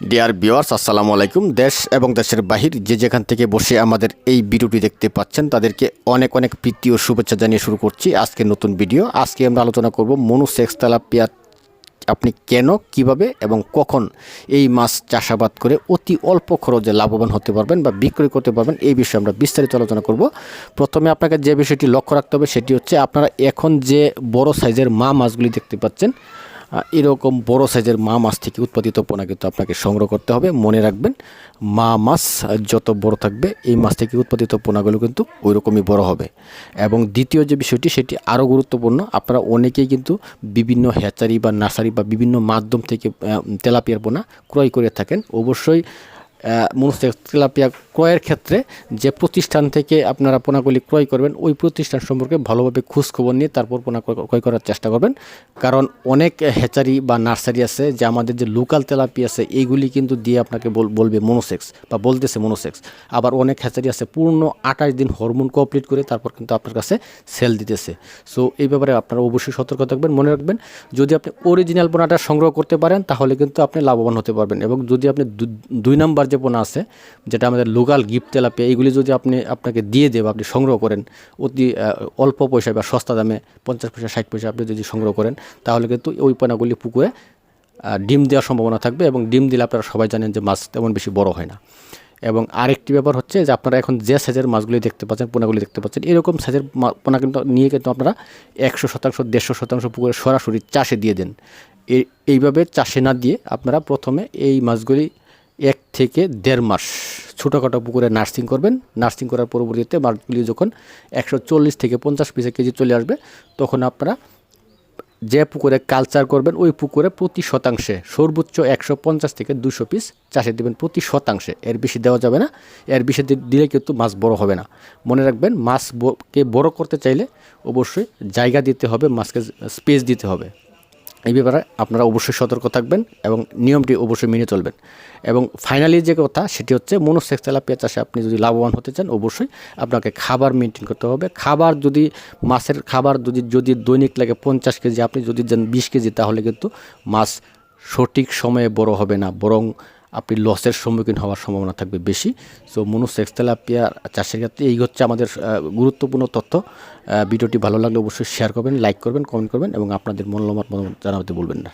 Deer viewers আসসালামু আলাইকুম। দেশ এবং দেশের বাহির যে যেখান থেকে বসে আমাদের এই ভিডিওটি দেখতে পাচ্ছেন, তাদেরকে অনেক অনেক প্রীতি ও শুভেচ্ছা জানিয়ে শুরু করছি আজকে নতুন ভিডিও। আজকে আমরা আলোচনা করব মনুসেক্স তেলাপিয়া আপনি কেন, কীভাবে এবং কখন এই মাছ চাষাবাদ করে অতি অল্প খরচে লাভবান হতে পারবেন বা বিক্রয় করতে পারবেন, এই বিষয়ে আমরা বিস্তারিত আলোচনা করব। প্রথমে আপনাকে যে বিষয়টি লক্ষ্য রাখতে হবে, সেটি হচ্ছে আপনারা এখন যে বড় সাইজের মা মাছগুলি দেখতে পাচ্ছেন এরকম বড় সাইজের মা মাছ থেকে উৎপাদিত পোনা কিন্তু আপনাকে সংগ্রহ করতে হবে। মনে রাখবেন, মা মাছ যত বড় থাকবে, এই মাছ থেকে উৎপাদিত পোনাগুলো কিন্তু ওই রকমই বড় হবে। এবং দ্বিতীয় যে বিষয়টি, সেটি আরও গুরুত্বপূর্ণ, আপনারা অনেকেই কিন্তু বিভিন্ন হ্যাচারি বা নার্সারি বা বিভিন্ন মাধ্যম থেকে তেলাপিয়ার পোনা ক্রয় করে থাকেন। অবশ্যই মনুষ্য তেলাপিয়া ক্রয়ের ক্ষেত্রে যে প্রতিষ্ঠান থেকে আপনারা পোনাগুলি ক্রয় করবেন, ওই প্রতিষ্ঠান সম্পর্কে ভালোভাবে খোঁজখবর নিয়ে তারপর পোনা ক্রয় করার চেষ্টা করবেন। কারণ অনেক হ্যাচারি বা নার্সারি আছে, যে আমাদের যে লোকাল তেলাপি আছে, এইগুলি কিন্তু দিয়ে আপনাকে বল- বলবে মনোসেক্স বা বলতেছে মনোসেক্স। আবার অনেক হ্যাচারি আছে, পূর্ণ আঠাশ দিন হরমোন কমপ্লিট করে তারপর কিন্তু আপনার কাছে সেল দিতেছে। সো, এই ব্যাপারে আপনারা অবশ্যই সতর্ক থাকবেন, মনে রাখবেন, যদি আপনি অরিজিনাল পোনাটা সংগ্রহ করতে পারেন, তাহলে কিন্তু আপনি লাভবান হতে পারবেন এবং যদি আপনি দুই নাম্বার যে পোনা আছে, যেটা আমাদের লোকাল গিফট তেলাপিয়া, এইগুলি যদি আপনি, আপনাকে দিয়ে দেব আপনি সংগ্রহ করেন, অতি অল্প পয়সায় বা সস্তা দামে, পঞ্চাশ পয়সা, ষাট পয়সা আপনি যদি সংগ্রহ করেন, তাহলে কিন্তু ওই পোনাগুলি পুকুরে ডিম দেওয়ার সম্ভাবনা থাকবে এবং ডিম দিলে আপনারা সবাই জানেন যে মাছ তেমন বেশি বড় হয় না। এবং আরেকটি ব্যাপার হচ্ছে যে আপনারা এখন যে সাইজের মাছগুলি দেখতে পাচ্ছেন, পোনাগুলি দেখতে পাচ্ছেন, এরকম সাইজের পোনা কিন্তু নিয়ে কিন্তু আপনারা একশো শতাংশ, দেড়শো শতাংশ পুকুরে সরাসরি চাষে দিয়ে দেন। এই- এইভাবে চাষে না দিয়ে আপনারা প্রথমে এই মাছগুলি এক থেকে দেড় মাস ছোটোখাটো পুকুরে নার্সিং করবেন। নার্সিং করার পরবর্তীতে মাছগুলি যখন একশো চল্লিশ থেকে পঞ্চাশ পিসে কেজি চলে আসবে, তখন আপনারা যে পুকুরে কালচার করবেন, ওই পুকুরে প্রতি শতাংশে সর্বোচ্চ একশো পঞ্চাশ থেকে দুশো পিস চাষে দেবেন প্রতি শতাংশে। এর বেশি দেওয়া যাবে না, এর বেশি দিলে কিন্তু মাছ বড় হবে না। মনে রাখবেন, মাছ ব- কে বড় করতে চাইলে অবশ্যই জায়গা দিতে হবে, মাছকে স্পেস দিতে হবে। এই ব্যাপারে আপনারা অবশ্যই সতর্ক থাকবেন এবং নিয়মটি অবশ্যই মেনে চলবেন। এবং ফাইনালি যে কথা, সেটি হচ্ছে মনোসেক্স তেলাপিয়া চাষে আপনি যদি লাভবান হতে চান, অবশ্যই আপনাকে খাবার মেনটেন করতে হবে। খাবার যদি, মাছের খাবার যদি যদি দৈনিক লাগে পঞ্চাশ কেজি, আপনি যদি যান বিশ কেজি, তাহলে কিন্তু মাছ সঠিক সময়ে বড় হবে না। বরং আপনি লসের সম্মুখীন হওয়ার সম্ভাবনা থাকবে বেশি। সো মনুসেক্স তেলাপিয়া চাষের ক্ষেত্রে এই হচ্ছে আমাদের গুরুত্বপূর্ণ তথ্য। ভিডিওটি ভালো লাগলে অবশ্যই শেয়ার করবেন লাইক করবেন কমেন্ট করবেন এবং আপনাদের মূল্যমত জানাতে বলবেন না।